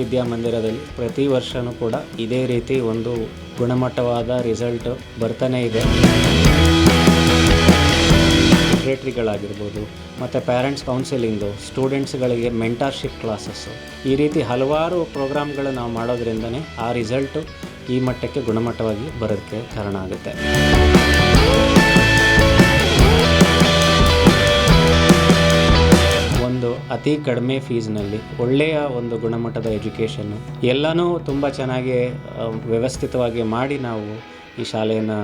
ವಿದ್ಯಾಮಂದಿರದಲ್ಲಿ ಪ್ರತಿ ವರ್ಷವೂ ಕೂಡ ಇದೇ ರೀತಿ ಒಂದು ಗುಣಮಟ್ಟವಾದ ರಿಸಲ್ಟು ಬರ್ತಾನೇ ಇದೆ. ಸೆಕ್ರೆಟ್ರಿಗಳಾಗಿರ್ಬೋದು ಮತ್ತು ಪ್ಯಾರೆಂಟ್ಸ್ ಕೌನ್ಸಿಲಿಂಗು ಸ್ಟೂಡೆಂಟ್ಸ್ಗಳಿಗೆ ಮೆಂಟಾರ್ಶಿಪ್ ಕ್ಲಾಸಸ್ಸು ಈ ರೀತಿ ಹಲವಾರು ಪ್ರೋಗ್ರಾಮ್ಗಳು ನಾವು ಮಾಡೋದ್ರಿಂದನೇ ಆ ರಿಸಲ್ಟು ಈ ಮಟ್ಟಕ್ಕೆ ಗುಣಮಟ್ಟವಾಗಿ ಬರೋದಕ್ಕೆ ಕಾರಣ ಆಗುತ್ತೆ. ಒಂದು ಅತಿ ಕಡಿಮೆ ಫೀಸ್ನಲ್ಲಿ ಒಳ್ಳೆಯ ಒಂದು ಗುಣಮಟ್ಟದ ಎಜುಕೇಷನ್ನು ಎಲ್ಲನೂ ತುಂಬ ಚೆನ್ನಾಗಿ ವ್ಯವಸ್ಥಿತವಾಗಿ ಮಾಡಿ ನಾವು ಈ ಶಾಲೆಯನ್ನು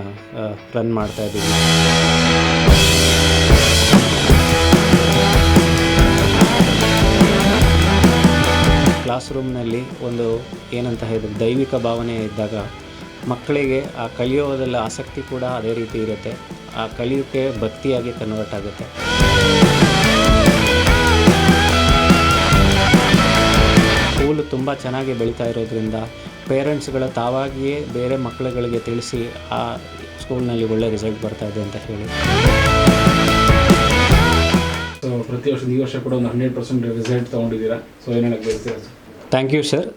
ರನ್ ಮಾಡ್ತಾ ಇದ್ದೀವಿ. ಕ್ಲಾಸ್ ರೂಮ್ನಲ್ಲಿ ಒಂದು ಏನಂತ ಹೇಳಿದ್ರೆ ದೈವಿಕ ಭಾವನೆ ಇದ್ದಾಗ ಮಕ್ಕಳಿಗೆ ಆ ಕಲಿಯೋದಲ್ಲ ಆಸಕ್ತಿ ಕೂಡ ಅದೇ ರೀತಿ ಇರುತ್ತೆ. ಆ ಕಲಿಯೋಕ್ಕೆ ಭಕ್ತಿಯಾಗಿ ಕನ್ವರ್ಟ್ ಆಗುತ್ತೆ. ತುಂಬ ಚೆನ್ನಾಗಿ ಬೆಳೀತಾ ಇರೋದ್ರಿಂದ ಪೇರೆಂಟ್ಸ್ಗಳು ತಾವಾಗಿಯೇ ಬೇರೆ ಮಕ್ಕಳುಗಳಿಗೆ ತಿಳಿಸಿ ಆ ಸ್ಕೂಲ್ನಲ್ಲಿ ಒಳ್ಳೆ ರಿಸಲ್ಟ್ ಬರ್ತಾ ಇದೆ ಅಂತ ಹೇಳಿ. ಸೊ ಪ್ರತಿ ವರ್ಷ ಈ ವರ್ಷ ಕೂಡ ಒಂದು ಹಂಡ್ರೆಡ್ ಪರ್ಸೆಂಟ್ ರಿಸಲ್ಟ್ ತೊಗೊಂಡಿದ್ದೀರಾ? ಸೊ ಏನು ಹೇಳಕ್ಕೆ ಬಯಸ್ತೀರಾ ಸರ್ ಥ್ಯಾಂಕ್ ಯು ಸರ್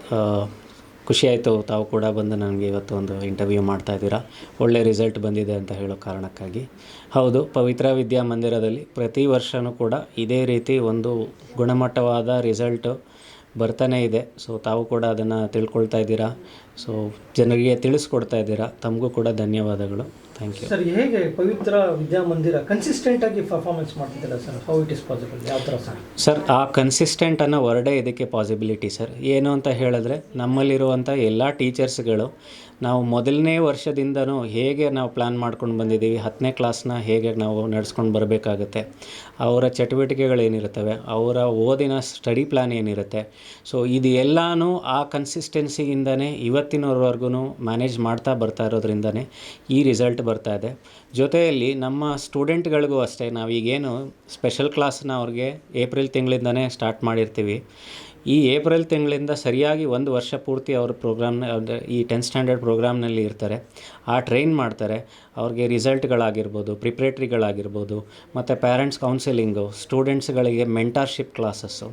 ಖುಷಿ ಆಯಿತು ತಾವು ಕೂಡ ಬಂದು ನನಗೆ ಇವತ್ತು ಒಂದು ಇಂಟರ್ವ್ಯೂ ಮಾಡ್ತಾ ಇದ್ದೀರಾ. ಒಳ್ಳೆ ರಿಸಲ್ಟ್ ಬಂದಿದೆ ಅಂತ ಹೇಳೋ ಕಾರಣಕ್ಕಾಗಿ. ಹೌದು ಪವಿತ್ರ ವಿದ್ಯಾಮಂದಿರದಲ್ಲಿ ಪ್ರತಿ ವರ್ಷವೂ ಕೂಡ ಇದೇ ರೀತಿ ಒಂದು ಗುಣಮಟ್ಟವಾದ ರಿಸಲ್ಟು ಬರ್ತಾನೇ ಇದೆ. ಸೊ ತಾವು ಕೂಡ ಅದನ್ನು ತಿಳ್ಕೊಳ್ತಾ ಇದ್ದೀರಾ? ಸೊ ಜನರಿಗೆ ತಿಳಿಸ್ಕೊಡ್ತಾ ಇದ್ದೀರಾ? ತಮಗೂ ಕೂಡ ಧನ್ಯವಾದಗಳು. ಥ್ಯಾಂಕ್ ಯು ಸರ್ ಹೇಗೆ ಪವಿತ್ರ ವಿದ್ಯಾಮಂದಿರ ಕನ್ಸಿಸ್ಟೆಂಟ್ ಆಗಿ ಪರ್ಫಾರ್ಮೆನ್ಸ್ ಮಾಡ್ತಿದ್ದೀರಾ sir? How it is possible ಯಾವ ಥರ ಸರ್? ಸರ್ ಆ ಕನ್ಸಿಸ್ಟೆಂಟ್ ಅನ್ನೋ ವರ್ಡೇ ಇದಕ್ಕೆ ಪಾಸಿಬಿಲಿಟಿ ಸರ್. ಏನು ಅಂತ ಹೇಳಿದ್ರೆ ನಮ್ಮಲ್ಲಿರುವಂಥ ಎಲ್ಲ ಟೀಚರ್ಸ್ಗಳು ನಾವು ಮೊದಲನೇ ವರ್ಷದಿಂದನೂ ಹೇಗೆ ನಾವು ಪ್ಲ್ಯಾನ್ ಮಾಡ್ಕೊಂಡು ಬಂದಿದ್ದೀವಿ ಹತ್ತನೇ ಕ್ಲಾಸ್ನ ಹೇಗೆ ನಾವು ನಡೆಸ್ಕೊಂಡು ಬರಬೇಕಾಗುತ್ತೆ ಅವರ ಚಟುವಟಿಕೆಗಳೇನಿರುತ್ತವೆ ಅವರ ಓದಿನ ಸ್ಟಡಿ ಪ್ಲ್ಯಾನ್ ಏನಿರುತ್ತೆ. ಸೊ ಇದು ಎಲ್ಲನೂ ಆ ಕನ್ಸಿಸ್ಟೆನ್ಸಿಯಿಂದನೇ ಇವತ್ತಿನವರೆಗೂ ಮ್ಯಾನೇಜ್ ಮಾಡ್ತಾ ಬರ್ತಾ ಇರೋದ್ರಿಂದನೇ ಈ ರಿಸಲ್ಟ್ ಬರ್ತಾ ಇದೆ. ಜೊತೆಯಲ್ಲಿ ನಮ್ಮ ಸ್ಟೂಡೆಂಟ್ಗಳಿಗೂ ಅಷ್ಟೇ, ನಾವೀಗೇನು ಸ್ಪೆಷಲ್ ಕ್ಲಾಸ್ನ ಅವ್ರಿಗೆ ಏಪ್ರಿಲ್ ತಿಂಗಳಿಂದನೇ ಸ್ಟಾರ್ಟ್ ಮಾಡಿರ್ತೀವಿ. ಈ ಏಪ್ರಿಲ್ ತಿಂಗಳಿಂದ ಸರಿಯಾಗಿ ಒಂದು ವರ್ಷ ಪೂರ್ತಿ ಅವ್ರ ಪ್ರೋಗ್ರಾಮ್ನ ಈ ಟೆಂತ್ ಸ್ಟ್ಯಾಂಡರ್ಡ್ ಪ್ರೋಗ್ರಾಮ್ನಲ್ಲಿ ಇರ್ತಾರೆ. ಆ ಟ್ರೈನ್ ಮಾಡ್ತಾರೆ. ಅವ್ರಿಗೆ ರಿಸಲ್ಟ್ಗಳಾಗಿರ್ಬೋದು ಪ್ರಿಪ್ರೇಟ್ರಿಗಳಾಗಿರ್ಬೋದು ಮತ್ತು ಪ್ಯಾರೆಂಟ್ಸ್ ಕೌನ್ಸಿಲಿಂಗು ಸ್ಟೂಡೆಂಟ್ಸ್ಗಳಿಗೆ ಮೆಂಟಾರ್ಶಿಪ್ ಕ್ಲಾಸಸ್ಸು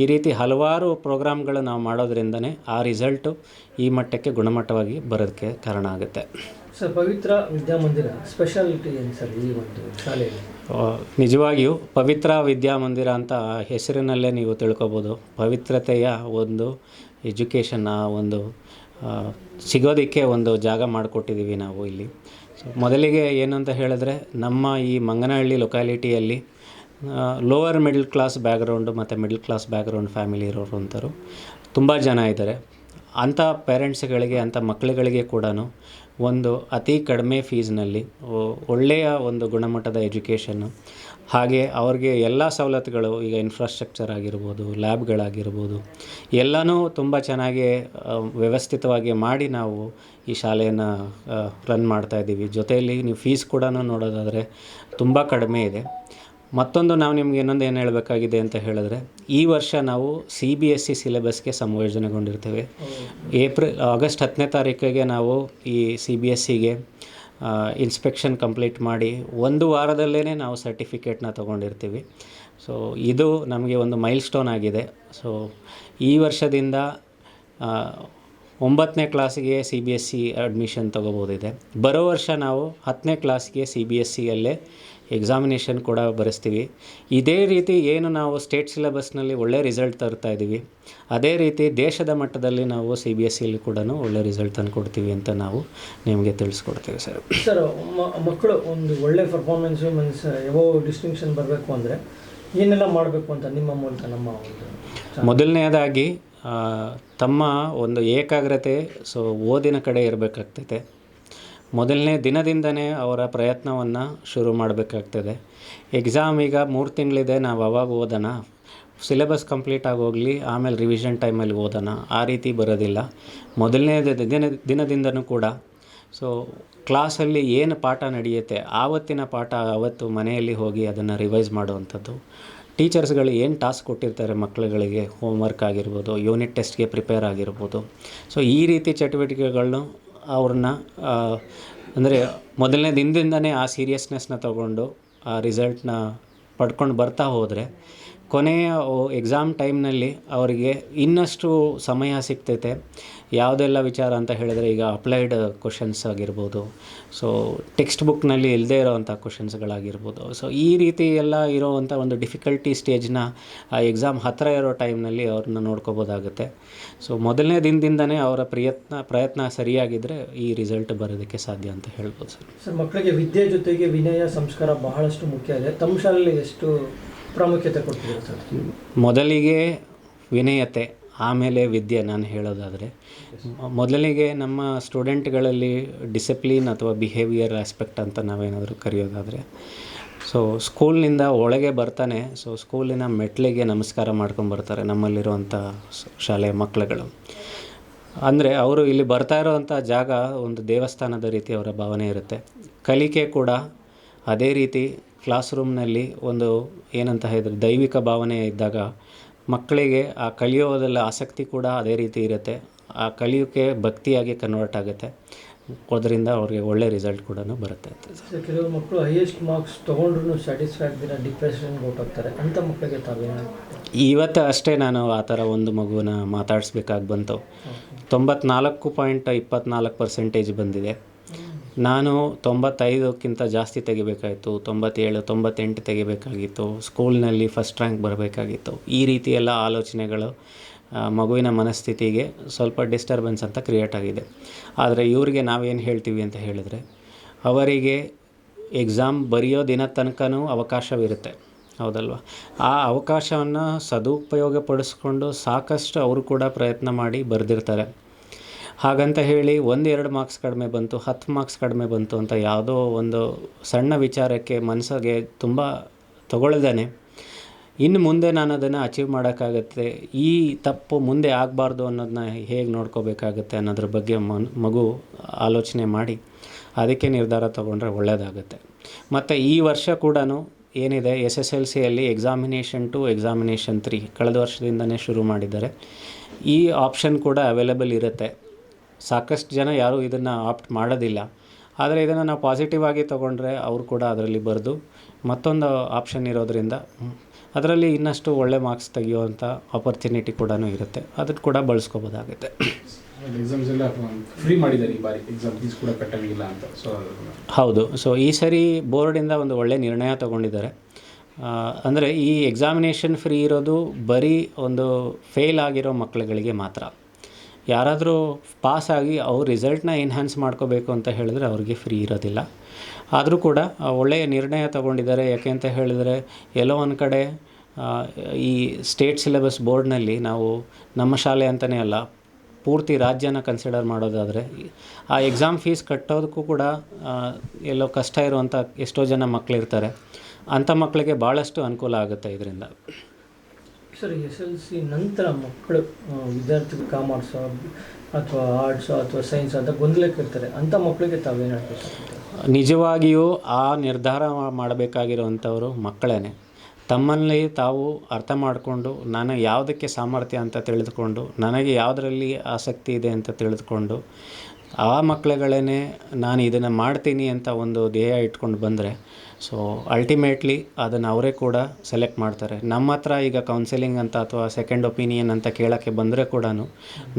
ಈ ರೀತಿ ಹಲವಾರು ಪ್ರೋಗ್ರಾಮ್ಗಳು ನಾವು ಮಾಡೋದ್ರಿಂದನೇ ಆ ರಿಸಲ್ಟು ಈ ಮಟ್ಟಕ್ಕೆ ಗುಣಮಟ್ಟವಾಗಿ ಬರೋದಕ್ಕೆ ಕಾರಣ ಆಗುತ್ತೆ. ಸರ್ ಪವಿತ್ರ ವಿದ್ಯಾಮಂದಿರ ಸ್ಪೆಷಾಲಿಟಿ ಏನು ಸರ್ ಈ ಒಂದು ಶಾಲೆಯಲ್ಲಿ? ನಿಜವಾಗಿಯೂ ಪವಿತ್ರ ವಿದ್ಯಾಮಂದಿರ ಅಂತ ಹೆಸರಿನಲ್ಲೇ ನೀವು ತಿಳ್ಕೊಬೋದು. ಪವಿತ್ರತೆಯ ಒಂದು ಎಜುಕೇಷನ್ನ ಒಂದು ಸಿಗೋದಕ್ಕೆ ಒಂದು ಜಾಗ ಮಾಡಿಕೊಟ್ಟಿದ್ದೀವಿ ನಾವು ಇಲ್ಲಿ. ಸೊ ಮೊದಲಿಗೆ ಏನು ಅಂತ ಹೇಳಿದ್ರೆ ನಮ್ಮ ಈ ಮಂಗನಹಳ್ಳಿ ಲೊಕ್ಯಾಲಿಟಿಯಲ್ಲಿ ಲೋವರ್ ಮಿಡ್ಲ್ ಕ್ಲಾಸ್ ಬ್ಯಾಗ್ರೌಂಡು ಮತ್ತು ಮಿಡ್ಲ್ ಕ್ಲಾಸ್ ಬ್ಯಾಕ್ಗ್ರೌಂಡ್ ಫ್ಯಾಮಿಲಿ ಇರೋರು ಅಂತರು ತುಂಬ ಜನ ಇದ್ದಾರೆ. ಅಂಥ ಪೇರೆಂಟ್ಸ್ಗಳಿಗೆ, ಅಂಥ ಮಕ್ಕಳುಗಳಿಗೆ ಕೂಡ ಒಂದು ಅತಿ ಕಡಿಮೆ ಫೀಸ್ನಲ್ಲಿ ಒಳ್ಳೆಯ ಒಂದು ಗುಣಮಟ್ಟದ ಎಜುಕೇಷನ್ನು, ಹಾಗೆ ಅವ್ರಿಗೆ ಎಲ್ಲ ಸವಲತ್ತುಗಳು, ಈಗ ಇನ್ಫ್ರಾಸ್ಟ್ರಕ್ಚರ್ ಆಗಿರ್ಬೋದು, ಲ್ಯಾಬ್ಗಳಾಗಿರ್ಬೋದು, ಎಲ್ಲನೂ ತುಂಬ ಚೆನ್ನಾಗಿ ವ್ಯವಸ್ಥಿತವಾಗಿ ಮಾಡಿ ನಾವು ಈ ಶಾಲೆಯನ್ನು ರನ್ ಮಾಡ್ತಾ ಇದ್ದೀವಿ. ಜೊತೆಯಲ್ಲಿ ನೀವು ಫೀಸ್ ಕೂಡ ನೋಡೋದಾದರೆ ತುಂಬ ಕಡಿಮೆ ಇದೆ. ಮತ್ತೊಂದು ನಾವು ನಿಮ್ಗೆ ಇನ್ನೊಂದು ಏನು ಹೇಳಬೇಕಾಗಿದೆ ಅಂತ ಹೇಳಿದ್ರೆ, ಈ ವರ್ಷ ನಾವು ಸಿ ಬಿ ಎಸ್ ಸಿ ಸಿಲೆಬಸ್ಗೆ ಸಂಯೋಜನೆಗೊಂಡಿರ್ತೇವೆ. ಏಪ್ರಿಲ್, ಆಗಸ್ಟ್ ಹತ್ತನೇ ತಾರೀಕಿಗೆ ನಾವು ಈ ಸಿ ಬಿ ಎಸ್ ಸಿಗೆ ಇನ್ಸ್ಪೆಕ್ಷನ್ ಕಂಪ್ಲೀಟ್ ಮಾಡಿ ಒಂದು ವಾರದಲ್ಲೇ ನಾವು ಸರ್ಟಿಫಿಕೇಟ್ನ ತೊಗೊಂಡಿರ್ತೀವಿ. ಸೊ ಇದು ನಮಗೆ ಒಂದು ಮೈಲ್ ಸ್ಟೋನ್ ಆಗಿದೆ. ಸೊ ಈ ವರ್ಷದಿಂದ ಒಂಬತ್ತನೇ ಕ್ಲಾಸಿಗೆ C B S C admission ತೊಗೋಬೋದಿದೆ. ಬರೋ ವರ್ಷ ನಾವು ಹತ್ತನೇ ಕ್ಲಾಸ್ಗೆ ಸಿ ಬಿ ಎಸ್ ಸಿಯಲ್ಲೇ ಎಕ್ಸಾಮಿನೇಷನ್ ಕೂಡ ಬರೆಸ್ತೀವಿ. ಇದೇ ರೀತಿ ಏನು ನಾವು ಸ್ಟೇಟ್ ಸಿಲೆಬಸ್ನಲ್ಲಿ ಒಳ್ಳೆ ರಿಸಲ್ಟ್ ತರ್ತಾ ಇದ್ದೀವಿ ಅದೇ ರೀತಿ ದೇಶದ ಮಟ್ಟದಲ್ಲಿ ನಾವು ಸಿ ಬಿ ಎಸ್ ಸಿಯಲ್ಲಿ ಕೂಡ ಒಳ್ಳೆ ರಿಸಲ್ಟ್ ತಂದು ಕೊಡ್ತೀವಿ ಅಂತ ನಾವು ನಿಮಗೆ ತಿಳಿಸ್ಕೊಡ್ತೀವಿ ಸರ್. ಸರ್ ಮಕ್ಕಳು ಒಂದು ಒಳ್ಳೆ ಪರ್ಫಾರ್ಮೆನ್ಸು ಮೀನ್ಸ್ ಯಾವ ಡಿಸ್ಟಿಂಕ್ಷನ್ ಬರಬೇಕು ಅಂದರೆ ಏನೆಲ್ಲ ಮಾಡಬೇಕು ಅಂತ ನಿಮ್ಮ ಮೂಲಕ ನಮ್ಮ ಮೊದಲನೇದಾಗಿ ಮೊದಲನೆಯದಾಗಿ ತಮ್ಮ ಒಂದು ಏಕಾಗ್ರತೆ, ಸೊ ಓದಿನ ಕಡೆ ಇರಬೇಕಾಗ್ತೈತೆ. ಮೊದಲನೇ ದಿನದಿಂದನೇ ಅವರ ಪ್ರಯತ್ನವನ್ನು ಶುರು ಮಾಡಬೇಕಾಗ್ತದೆ. ಎಕ್ಸಾಮ್ ಈಗ ಮೂರು ತಿಂಗಳಿದೆ, ನಾವು ಅವಾಗ ಓದೋಣ. ಸಿಲೆಬಸ್ ಕಂಪ್ಲೀಟ್ ಆಗೋಗಲಿ ಆಮೇಲೆ ರಿವಿಷನ್ ಟೈಮಲ್ಲಿ ಓದೋಣ. ಆ ರೀತಿ ಬರೋದಿಲ್ಲ. ಮೊದಲನೇ ದಿನ ದಿನದಿಂದನೂ ಕೂಡ. ಸೊ ಕ್ಲಾಸಲ್ಲಿ ಏನು ಪಾಠ ನಡೆಯುತ್ತೆ, ಆವತ್ತಿನ ಪಾಠ ಆವತ್ತು ಮನೆಯಲ್ಲಿ ಹೋಗಿ ಅದನ್ನು ರಿವೈಸ್ ಮಾಡುವಂಥದ್ದು. ಟೀಚರ್ಸ್ಗಳು ಏನು ಟಾಸ್ಕ್ ಕೊಟ್ಟಿರ್ತಾರೆ ಮಕ್ಕಳುಗಳಿಗೆ ಹೋಮ್ವರ್ಕ್ ಆಗಿರ್ಬೋದು, ಯೂನಿಟ್ ಟೆಸ್ಟ್ಗೆ ಪ್ರಿಪೇರ್ ಆಗಿರ್ಬೋದು. ಸೊ, ಈ ರೀತಿ ಚಟುವಟಿಕೆಗಳನ್ನು ಅವ್ರನ್ನ ಅಂದರೆ ಮೊದಲನೇ ದಿನದಿಂದನೇ ಆ ಸೀರಿಯಸ್ನೆಸ್ನ ತಗೊಂಡು, ಆ ರಿಸಲ್ಟ್ನ ಪಡ್ಕೊಂಡು ಬರ್ತಾ ಹೋದರೆ, ಕೊನೆಯ ಎಕ್ಸಾಮ್ ಟೈಮ್ನಲ್ಲಿ ಅವರಿಗೆ ಇನ್ನಷ್ಟು ಸಮಯ ಸಿಗ್ತೈತೆ. ಯಾವುದೆಲ್ಲ ವಿಚಾರ ಅಂತ ಹೇಳಿದರೆ ಈಗ ಅಪ್ಲೈಡ್ ಕ್ವಶನ್ಸ್ ಆಗಿರ್ಬೋದು. ಸೊ ಟೆಕ್ಸ್ಟ್ ಬುಕ್ನಲ್ಲಿ ಇಲ್ಲದೇ ಇರೋವಂಥ ಕ್ವಶನ್ಸ್ಗಳಾಗಿರ್ಬೋದು ಸೊ ಈ ರೀತಿ ಎಲ್ಲ ಇರೋವಂಥ ಒಂದು ಡಿಫಿಕಲ್ಟಿ ಸ್ಟೇಜ್ನ ಆ ಎಕ್ಸಾಮ್ ಹತ್ತಿರ ಇರೋ ಟೈಮ್ನಲ್ಲಿ ಅವ್ರನ್ನ ನೋಡ್ಕೋಬೋದಾಗುತ್ತೆ. ಸೊ ಮೊದಲನೇ ದಿನದಿಂದನೇ ಅವರ ಪ್ರಯತ್ನ ಪ್ರಯತ್ನ ಸರಿಯಾಗಿದ್ದರೆ ಈ ರಿಸಲ್ಟ್ ಬರೋದಕ್ಕೆ ಸಾಧ್ಯ ಅಂತ ಹೇಳ್ಬೋದು ಸರ್. ಸರ್ ಮಕ್ಕಳಿಗೆ ವಿದ್ಯೆ ಜೊತೆಗೆ ವಿನಯ ಸಂಸ್ಕಾರ ಬಹಳಷ್ಟು ಮುಖ್ಯ ಇದೆ ತಮ್ಮ ಶಾಲೆಯಲ್ಲಿ ಎಷ್ಟು ಪ್ರಾಮುಖ್ಯತೆ ಕೊಡ್ತೀವಿ ಸರ್? ಮೊದಲಿಗೆ ವಿನಯತೆ. ಆಮೇಲೆ ವಿದ್ಯೆ ನಾನು ಹೇಳೋದಾದರೆ, ಮೊದಲಿಗೆ ನಮ್ಮ ಸ್ಟೂಡೆಂಟ್ಗಳಲ್ಲಿ ಡಿಸಿಪ್ಲಿನ್ ಅಥವಾ ಬಿಹೇವಿಯರ್ ಆಸ್ಪೆಕ್ಟ್ ಅಂತ ನಾವೇನಾದರೂ ಕರೆಯೋದಾದರೆ, ಸೊ ಸ್ಕೂಲ್ನಿಂದ ಒಳಗೆ ಬರ್ತಾನೆ, ಸೊ ಸ್ಕೂಲಿನ ಮೆಟ್ಲಿಗೆ ನಮಸ್ಕಾರ ಮಾಡ್ಕೊಂಬರ್ತಾರೆ ನಮ್ಮಲ್ಲಿರುವಂಥ ಸ್- ಶಾಲೆಯ ಮಕ್ಕಳುಗಳು ಅಂದರೆ ಅವರು ಇಲ್ಲಿ ಬರ್ತಾ ಇರೋವಂಥ ಜಾಗ ಒಂದು ದೇವಸ್ಥಾನದ ರೀತಿ ಅವರ ಭಾವನೆ ಇರುತ್ತೆ. ಕಲಿಕೆ ಕೂಡ ಅದೇ ರೀತಿ ಕ್ಲಾಸ್ ರೂಮ್ನಲ್ಲಿ ಒಂದು ಏನಂತ ಹೇಳಿದ್ರೆ ದೈವಿಕ ಭಾವನೆ ಇದ್ದಾಗ ಮಕ್ಕಳಿಗೆ ಆ ಕಲಿಯೋದ್ರಲ್ಲಿ ಆಸಕ್ತಿ ಕೂಡ ಅದೇ ರೀತಿ ಇರುತ್ತೆ. ಆ ಕಲಿಯೋಕ್ಕೆ ಭಕ್ತಿಯಾಗಿ ಕನ್ವರ್ಟ್ ಆಗುತ್ತೆ. ಅದರಿಂದ ಅವ್ರಿಗೆ ಒಳ್ಳೆ ರಿಸಲ್ಟ್ ಕೂಡ ಬರುತ್ತೆ. ಕೆಲವು ಮಕ್ಕಳು ಹೈಯೆಸ್ಟ್ ಮಾರ್ಕ್ಸ್ ತೊಗೊಂಡ್ರು ಸ್ಯಾಟಿಸ್ಫೈ ಆಗ್ದಿರ ಡಿಪ್ರೆಷನ್ಗೆ ಹೋಗ್ತಾರೆ ಅಂತ ಮಕ್ಕಳಿಗೆ ತಾವೇನು? ಇವತ್ತು ಅಷ್ಟೇ ನಾನು ಆ ಥರ ಒಂದು ಮಗುನ ಮಾತಾಡಿಸ್ಬೇಕಾಗಿ ಬಂತು. ತೊಂಬತ್ನಾಲ್ಕು ಪಾಯಿಂಟ್ ಇಪ್ಪತ್ನಾಲ್ಕು ಪರ್ಸೆಂಟೇಜ್ ಬಂದಿದೆ. ನಾನು ತೊಂಬತ್ತೈದಕ್ಕಿಂತ ಜಾಸ್ತಿ ತೆಗಿಬೇಕಾಯಿತು, ತೊಂಬತ್ತೇಳು, ತೊಂಬತ್ತೆಂಟು ತೆಗಿಬೇಕಾಗಿತ್ತು, ಸ್ಕೂಲ್ನಲ್ಲಿ ಫಸ್ಟ್ ರ್ಯಾಂಕ್ ಬರಬೇಕಾಗಿತ್ತು. ಈ ರೀತಿ ಎಲ್ಲ ಆಲೋಚನೆಗಳು ಮಗುವಿನ ಮನಸ್ಥಿತಿಗೆ ಸ್ವಲ್ಪ ಡಿಸ್ಟರ್ಬೆನ್ಸ್ ಅಂತ ಕ್ರಿಯೇಟ್ ಆಗಿದೆ. ಆದರೆ ಇವರಿಗೆ ನಾವೇನು ಹೇಳ್ತೀವಿ ಅಂತ ಹೇಳಿದರೆ, ಅವರಿಗೆ ಎಕ್ಸಾಮ್ ಬರೆಯೋ ದಿನ ತನಕನೂ ಅವಕಾಶವಿರುತ್ತೆ. ಹೌದಲ್ವ? ಆ ಅವಕಾಶವನ್ನು ಸದುಪಯೋಗಪಡಿಸ್ಕೊಂಡು ಸಾಕಷ್ಟು ಅವರು ಕೂಡ ಪ್ರಯತ್ನ ಮಾಡಿ ಬರೆದಿರ್ತಾರೆ. ಹಾಗಂತ ಹೇಳಿ ಒಂದೆರಡು ಮಾರ್ಕ್ಸ್ ಕಡಿಮೆ ಬಂತು, ಹತ್ತು ಮಾರ್ಕ್ಸ್ ಕಡಿಮೆ ಬಂತು ಅಂತ ಯಾವುದೋ ಒಂದು ಸಣ್ಣ ವಿಚಾರಕ್ಕೆ ಮನಸ್ಸಿಗೆ ತುಂಬ ತಗೊಳ್ದೇನೆ. ಇನ್ನು ಮುಂದೆ ನಾನು ಅದನ್ನು ಅಚೀವ್ ಮಾಡೋಕ್ಕಾಗತ್ತೆ, ಈ ತಪ್ಪು ಮುಂದೆ ಆಗಬಾರ್ದು ಅನ್ನೋದನ್ನ ಹೇಗೆ ನೋಡ್ಕೋಬೇಕಾಗತ್ತೆ ಅನ್ನೋದ್ರ ಬಗ್ಗೆ ಮಗು ಆಲೋಚನೆ ಮಾಡಿ, ಅದಕ್ಕೆ ನಿರ್ಧಾರ ತೊಗೊಂಡ್ರೆ ಒಳ್ಳೆಯದಾಗುತ್ತೆ ಮತ್ತು ಈ ವರ್ಷ ಕೂಡ ಏನಿದೆ, ಎಸ್ ಎಸ್ ಎಲ್ ಸಿಯಲ್ಲಿ ಎಕ್ಸಾಮಿನೇಷನ್ ಟು ಎಕ್ಸಾಮಿನೇಷನ್ ತ್ರೀ ಕಳೆದ ವರ್ಷದಿಂದನೇ ಶುರು ಮಾಡಿದ್ದಾರೆ. ಈ ಆಪ್ಷನ್ ಕೂಡ ಅವೈಲೇಬಲ್ ಇರುತ್ತೆ. ಸಾಕಷ್ಟು ಜನ ಯಾರೂ ಇದನ್ನು ಆಪ್ಟ್ ಮಾಡೋದಿಲ್ಲ. ಆದರೆ ಇದನ್ನು ನಾವು ಪಾಸಿಟಿವ್ ಆಗಿ ತೊಗೊಂಡ್ರೆ ಅವರು ಕೂಡ ಅದರಲ್ಲಿ ಬರೆದು ಮತ್ತೊಂದು ಆಪ್ಷನ್ ಇರೋದರಿಂದ ಅದರಲ್ಲಿ ಇನ್ನಷ್ಟು ಒಳ್ಳೆ ಮಾರ್ಕ್ಸ್ ತೆಗೆಯುವಂಥ ಆಪರ್ಚುನಿಟಿ ಕೂಡ ಇರುತ್ತೆ. ಅದನ್ನು ಕೂಡ ಬಳಸ್ಕೋಬೋದಾಗುತ್ತೆ. ಎಕ್ಸಾಮ್ಸ್ ಎಲ್ಲ ಫ್ರೀ ಮಾಡಿದ್ದಾರೆ ಈ ಬಾರಿ. ಎಕ್ಸಾಮ್ ಫೀಸ್ ಕೂಡ ಕಟ್ಟಂಗಿಲ್ಲ ಅಂತ. ಸೊ ಹೌದು. ಸೊ ಈ ಸರಿ ಬೋರ್ಡಿಂದ ಒಂದು ಒಳ್ಳೆ ನಿರ್ಣಯ ತಗೊಂಡಿದ್ದಾರೆ. ಅಂದರೆ ಈ ಎಕ್ಸಾಮಿನೇಷನ್ ಫ್ರೀ ಇರೋದು ಬರೀ ಒಂದು ಫೇಲ್ ಆಗಿರೋ ಮಕ್ಕಳುಗಳಿಗೆ ಮಾತ್ರ. ಯಾರಾದರೂ ಪಾಸ್ ಆಗಿ ಅವ್ರ ರಿಸಲ್ಟ್ನ ಎನ್ಹ್ಯಾನ್ಸ್ ಮಾಡ್ಕೋಬೇಕು ಅಂತ ಹೇಳಿದ್ರೆ ಅವ್ರಿಗೆ ಫ್ರೀ ಇರೋದಿಲ್ಲ. ಆದರೂ ಕೂಡ ಒಳ್ಳೆಯ ನಿರ್ಣಯ ತಗೊಂಡಿದ್ದಾರೆ. ಯಾಕೆ ಅಂತ ಹೇಳಿದರೆ, ಎಲ್ಲೋ ಒಂದು ಕಡೆ ಈ ಸ್ಟೇಟ್ ಸಿಲೆಬಸ್ ಬೋರ್ಡ್ನಲ್ಲಿ ನಾವು ನಮ್ಮ ಶಾಲೆ ಅಂತಲೇ ಅಲ್ಲ, ಪೂರ್ತಿ ರಾಜ್ಯನ ಕನ್ಸಿಡರ್ ಮಾಡೋದಾದರೆ, ಆ ಎಕ್ಸಾಮ್ ಫೀಸ್ ಕಟ್ಟೋದಕ್ಕೂ ಕೂಡ ಎಲ್ಲೋ ಕಷ್ಟ ಇರುವಂಥ ಎಷ್ಟೋ ಜನ ಮಕ್ಕಳಿರ್ತಾರೆ ಅಂಥ ಮಕ್ಕಳಿಗೆ ಭಾಳಷ್ಟು ಅನುಕೂಲ ಆಗುತ್ತೆ ಇದರಿಂದ. ಸರ್ ಎಸ್ ಎಲ್ ಸಿ ನಂತರ ಮಕ್ಕಳು ವಿದ್ಯಾರ್ಥಿಗಳು ಕಾಮರ್ಸ್ ಅಥವಾ ಆರ್ಟ್ಸು ಅಥವಾ ಸೈನ್ಸ್ ಅಂತ ಗೊಂದಲಕ್ಕೆ ಇರ್ತಾರೆ. ಅಂಥ ಮಕ್ಕಳಿಗೆ ತಾವೇನು ಹೇಳ್ಬೇಕು ನಿಜವಾಗಿಯೂ ಆ ನಿರ್ಧಾರ ಮಾಡಬೇಕಾಗಿರುವಂಥವರು ಮಕ್ಕಳೇ ತಮ್ಮಲ್ಲಿ ತಾವು ಅರ್ಥ ಮಾಡಿಕೊಂಡು, ನಾನು ಯಾವುದಕ್ಕೆ ಸಾಮರ್ಥ್ಯ ಅಂತ ತಿಳಿದುಕೊಂಡು, ನನಗೆ ಯಾವುದರಲ್ಲಿ ಆಸಕ್ತಿ ಇದೆ ಅಂತ ತಿಳಿದುಕೊಂಡು, ಆ ಮಕ್ಕಳುಗಳೇ ನಾನು ಇದನ್ನು ಮಾಡ್ತೀನಿ ಅಂತ ಒಂದು ಧ್ಯೇಯ ಇಟ್ಕೊಂಡು ಬಂದರೆ ಸೊ ಅಲ್ಟಿಮೇಟ್ಲಿ ಅದನ್ನು ಅವರೇ ಕೂಡ ಸೆಲೆಕ್ಟ್ ಮಾಡ್ತಾರೆ. ನಮ್ಮ ಹತ್ರ ಈಗ ಕೌನ್ಸಿಲಿಂಗ್ ಅಂತ ಅಥವಾ ಸೆಕೆಂಡ್ ಒಪಿನಿಯನ್ ಅಂತ ಕೇಳೋಕ್ಕೆ ಬಂದರೆ ಕೂಡ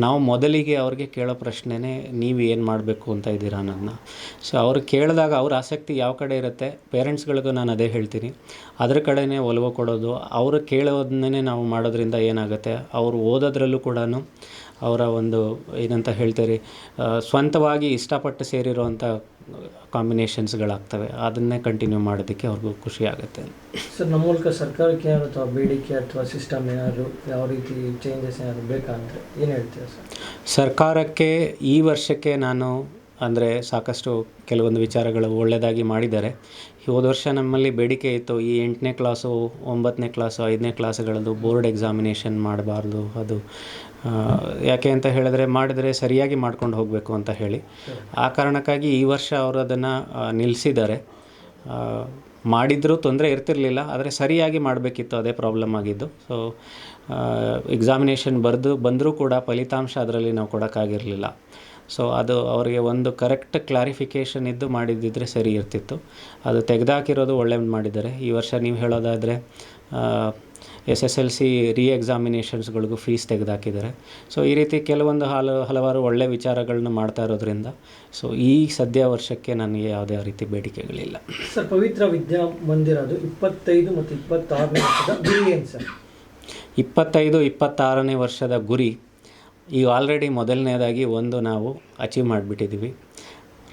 ನಾವು ಮೊದಲಿಗೆ ಅವ್ರಿಗೆ ಕೇಳೋ ಪ್ರಶ್ನೆನೇ ನೀವು ಏನು ಮಾಡಬೇಕು ಅಂತ ಇದ್ದೀರಾ ಅನ್ನೋದನ್ನ ಸೊ ಅವ್ರು ಕೇಳಿದಾಗ ಅವ್ರ ಆಸಕ್ತಿ ಯಾವ ಕಡೆ ಇರುತ್ತೆ? ಪೇರೆಂಟ್ಸ್ಗಳಿಗೂ ನಾನು ಅದೇ ಹೇಳ್ತೀನಿ. ಅದ್ರ ಕಡೆನೇ ಒಲವು ಕೊಡೋದು. ಅವರು ಕೇಳೋದನ್ನೇ ನಾವು ಮಾಡೋದ್ರಿಂದ ಏನಾಗುತ್ತೆ? ಅವರು ಓದೋದ್ರಲ್ಲೂ ಕೂಡ ಅವರ ಒಂದು ಏನಂತ ಹೇಳ್ತಾರೆ ಸ್ವಂತವಾಗಿ ಇಷ್ಟಪಟ್ಟು ಸೇರಿರುವಂಥ ಕಾಂಬಿನೇಷನ್ಸ್ಗಳಾಗ್ತವೆ ಅದನ್ನೇ ಕಂಟಿನ್ಯೂ ಮಾಡೋದಕ್ಕೆ ಅವ್ರಿಗೂ ಖುಷಿ ಆಗುತ್ತೆ. ಸರ್ ನಮ್ಮ ಮೂಲಕ ಸರ್ಕಾರಕ್ಕೆ ಏನಾದ್ರು ಅಥವಾ ಬೇಡಿಕೆ ಅಥವಾ ಸಿಸ್ಟಮ್ ಏನಾದರೂ ಯಾವ ರೀತಿ ಚೇಂಜಸ್ ಏನಾದರೂ ಬೇಕಾ ಅಂದರೆ ಏನು ಹೇಳ್ತೀರಾ ಸರ್? ಸರ್ಕಾರಕ್ಕೆ ಈ ವರ್ಷಕ್ಕೆ ನಾನು ಅಂದರೆ ಸಾಕಷ್ಟು ಕೆಲವೊಂದು ವಿಚಾರಗಳು ಒಳ್ಳೆಯದಾಗಿ ಮಾಡಿದ್ದಾರೆ. ಹೋದ ವರ್ಷ ನಮ್ಮಲ್ಲಿ ಬೇಡಿಕೆ ಇತ್ತು ಈ ಎಂಟನೇ ಕ್ಲಾಸು, ಒಂಬತ್ತನೇ ಕ್ಲಾಸು, ಐದನೇ ಕ್ಲಾಸುಗಳದ್ದು ಬೋರ್ಡ್ ಎಕ್ಸಾಮಿನೇಷನ್ ಮಾಡಬಾರ್ದು, ಅದು ಯಾಕೆ ಅಂತ ಹೇಳಿದ್ರೆ ಮಾಡಿದರೆ ಸರಿಯಾಗಿ ಮಾಡ್ಕೊಂಡು ಹೋಗಬೇಕು ಅಂತ ಹೇಳಿ. ಆ ಕಾರಣಕ್ಕಾಗಿ ಈ ವರ್ಷ ಅವರು ಅದನ್ನು ನಿಲ್ಲಿಸಿದ್ದಾರೆ ಮಾಡಿದರೂ ತೊಂದರೆ ಇರ್ತಿರಲಿಲ್ಲ, ಆದರೆ ಸರಿಯಾಗಿ ಮಾಡಬೇಕಿತ್ತು, ಅದೇ ಪ್ರಾಬ್ಲಮ್ ಆಗಿದ್ದು. ಸೊ ಎಕ್ಸಾಮಿನೇಷನ್ ಬರೆದು, ಬಂದರೂ ಕೂಡ ಫಲಿತಾಂಶ ಅದರಲ್ಲಿ ನಾವು ಕೊಡೋಕ್ಕಾಗಿರಲಿಲ್ಲ. ಸೊ ಅದು ಅವರಿಗೆ ಒಂದು ಕರೆಕ್ಟ್ ಕ್ಲಾರಿಫಿಕೇಷನ್ ಇದ್ದು ಮಾಡಿದ್ದಿದ್ರೆ ಸರಿ ಇರ್ತಿತ್ತು. ಅದು ತೆಗೆದಾಕಿರೋದು ಒಳ್ಳೆ ಮಾಡಿದ್ದಾರೆ. ಈ ವರ್ಷ ನೀವು ಹೇಳೋದಾದರೆ ಎಸ್ ಎಸ್ ಎಲ್ ಸಿ ರೀ ಎಕ್ಸಾಮಿನೇಷನ್ಸ್ಗಳಿಗೂ ಫೀಸ್ ತೆಗೆದುಹಾಕಿದ್ದಾರೆ ಸೊ ಈ ರೀತಿ ಕೆಲವೊಂದು ಹಲ ಹಲವಾರು ಒಳ್ಳೆಯ ವಿಚಾರಗಳನ್ನ ಮಾಡ್ತಾ ಇರೋದ್ರಿಂದ ಸೊ ಈ ಸದ್ಯ ವರ್ಷಕ್ಕೆ ನನಗೆ ಯಾವುದೇ ರೀತಿ ಬೇಡಿಕೆಗಳಿಲ್ಲ. ಸರ್ ಪವಿತ್ರ ವಿದ್ಯಾ ಮಂದಿರ ಅದು ಇಪ್ಪತ್ತೈದು ಮತ್ತು ಇಪ್ಪತ್ತಾರನೇ ವರ್ಷದ ಗುರಿ ಏನು ಸರ್ ಇಪ್ಪತ್ತೈದು ಇಪ್ಪತ್ತಾರನೇ ವರ್ಷದ ಗುರಿ ಈಗ ಆಲ್ರೆಡಿ ಮೊದಲನೇದಾಗಿ ಒಂದು ನಾವು ಅಚೀವ್ ಮಾಡಿಬಿಟ್ಟಿದ್ದೀವಿ.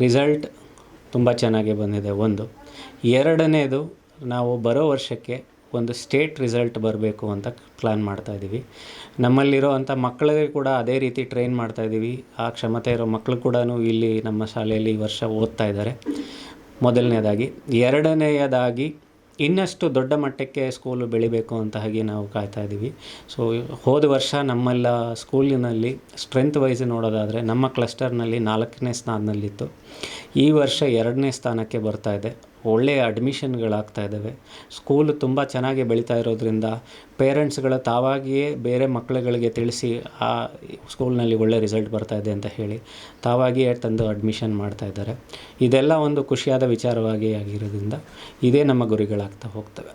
ರಿಸಲ್ಟ್ ತುಂಬ ಚೆನ್ನಾಗಿ ಬಂದಿದೆ ಒಂದು. ಎರಡನೇದು ನಾವು ಬರೋ ವರ್ಷಕ್ಕೆ ಒಂದು ಸ್ಟೇಟ್ ರಿಸಲ್ಟ್ ಬರಬೇಕು ಅಂತ ಪ್ಲ್ಯಾನ್ ಮಾಡ್ತಾಯಿದ್ದೀವಿ ನಮ್ಮಲ್ಲಿರೋವಂಥ ಮಕ್ಕಳಿಗೆ ಕೂಡ ಅದೇ ರೀತಿ ಟ್ರೈನ್ ಮಾಡ್ತಾಯಿದ್ದೀವಿ ಆ ಕ್ಷಮತೆ ಇರೋ ಮಕ್ಕಳು ಕೂಡ ಇಲ್ಲಿ ನಮ್ಮ ಶಾಲೆಯಲ್ಲಿ ಈ ವರ್ಷ ಓದ್ತಾ ಇದ್ದಾರೆ. ಮೊದಲನೇದಾಗಿ. ಎರಡನೆಯದಾಗಿ ಇನ್ನಷ್ಟು ದೊಡ್ಡ ಮಟ್ಟಕ್ಕೆ ಸ್ಕೂಲು ಬೆಳಿಬೇಕು ಅಂತ ಹಾಗೆ ನಾವು ಕಾಯ್ತಾ ಇದ್ದೀವಿ. ಸೊ ಹೋದ ವರ್ಷ ನಮ್ಮೆಲ್ಲ ಸ್ಕೂಲಿನಲ್ಲಿ ಸ್ಟ್ರೆಂತ್ ವೈಸ್ ನೋಡೋದಾದರೆ ನಮ್ಮ ಕ್ಲಸ್ಟರ್ನಲ್ಲಿ ನಾಲ್ಕನೇ ಸ್ಥಾನದಲ್ಲಿತ್ತು. ಈ ವರ್ಷ ಎರಡನೇ ಸ್ಥಾನಕ್ಕೆ ಬರ್ತಾ ಇದೆ. ಒಳ್ಳೆಯ ಅಡ್ಮಿಷನ್ಗಳಾಗ್ತಾ ಇದ್ದಾವೆ. ಸ್ಕೂಲು ತುಂಬ ಚೆನ್ನಾಗಿ ಬೆಳೀತಾ ಇರೋದ್ರಿಂದ ಪೇರೆಂಟ್ಸ್ಗಳು ತಾವಾಗಿಯೇ ಬೇರೆ ಮಕ್ಕಳುಗಳಿಗೆ ತಿಳಿಸಿ ಆ ಸ್ಕೂಲ್ನಲ್ಲಿ ಒಳ್ಳೆಯ ರಿಸಲ್ಟ್ ಬರ್ತಾ ಇದೆ ಅಂತ ಹೇಳಿ ತಾವಾಗಿಯೇ ತಂದು ಅಡ್ಮಿಷನ್ ಮಾಡ್ತಾ ಇದ್ದಾರೆ. ಇದೆಲ್ಲ ಒಂದು ಖುಷಿಯಾದ ವಿಚಾರವಾಗಿ ಆಗಿರೋದ್ರಿಂದ ಇದೇ ನಮ್ಮ ಗುರಿಗಳಾಗ್ತಾ ಹೋಗ್ತವೆ.